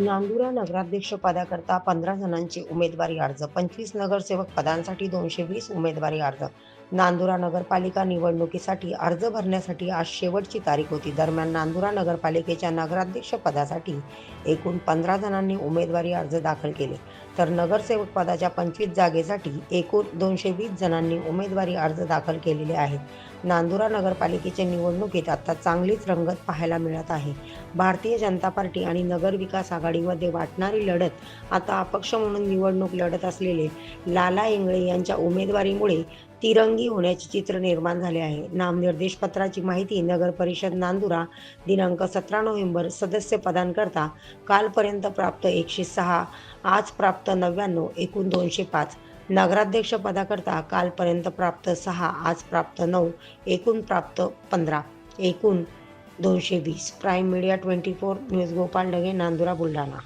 नांदुरा नगराध्यक्ष पदाकरता पंधरा जणांची उमेदवारी अर्ज पंचवीस नगरसेवक पदांसाठी दोनशे वीस उमेदवारी अर्ज. नांदुरा नगरपालिका निवडणुकीसाठी अर्ज भरण्यासाठी आज शेवटची तारीख होती. दरम्यान नांदुरा नगरपालिकेच्या नगराध्यक्ष पदासाठी एकूण पंधरा जणांनी उमेदवारी अर्ज दाखल केले. तर नगरसेवक पदाच्या पंचवीस जागेसाठी एकूण दोनशे वीस जणांनी उमेदवारी अर्ज दाखल केलेले आहेत. नांदुरा नगरपालिकेच्या निवडणुकीत आता चांगलीच रंगत पाहायला मिळत आहे. भारतीय जनता पार्टी आणि नगर विकास आघाडीमध्ये वाटणारी लढत आता अपक्ष म्हणून निवडणूक लढत असलेले लाला इंगळे यांच्या उमेदवारीमुळे तिरंगी होण्याचे चित्र निर्माण झाले आहे. नामनिर्देश पत्राची माहिती नगर परिषद नांदुरा दिनांक सतरा नोव्हेंबर सदस्य पदांकरता कालपर्यंत प्राप्त एकशे सहा आज प्राप्त नव्याण्णव एकूण दोनशे पाच. नगराध्यक्ष पदाकरता कालपर्यंत प्राप्त सहा आज प्राप्त नऊ एकूण प्राप्त पंधरा. एकूण दोनशे वीस. Prime media twenty four news Gopal Dage Nandura Buldhana.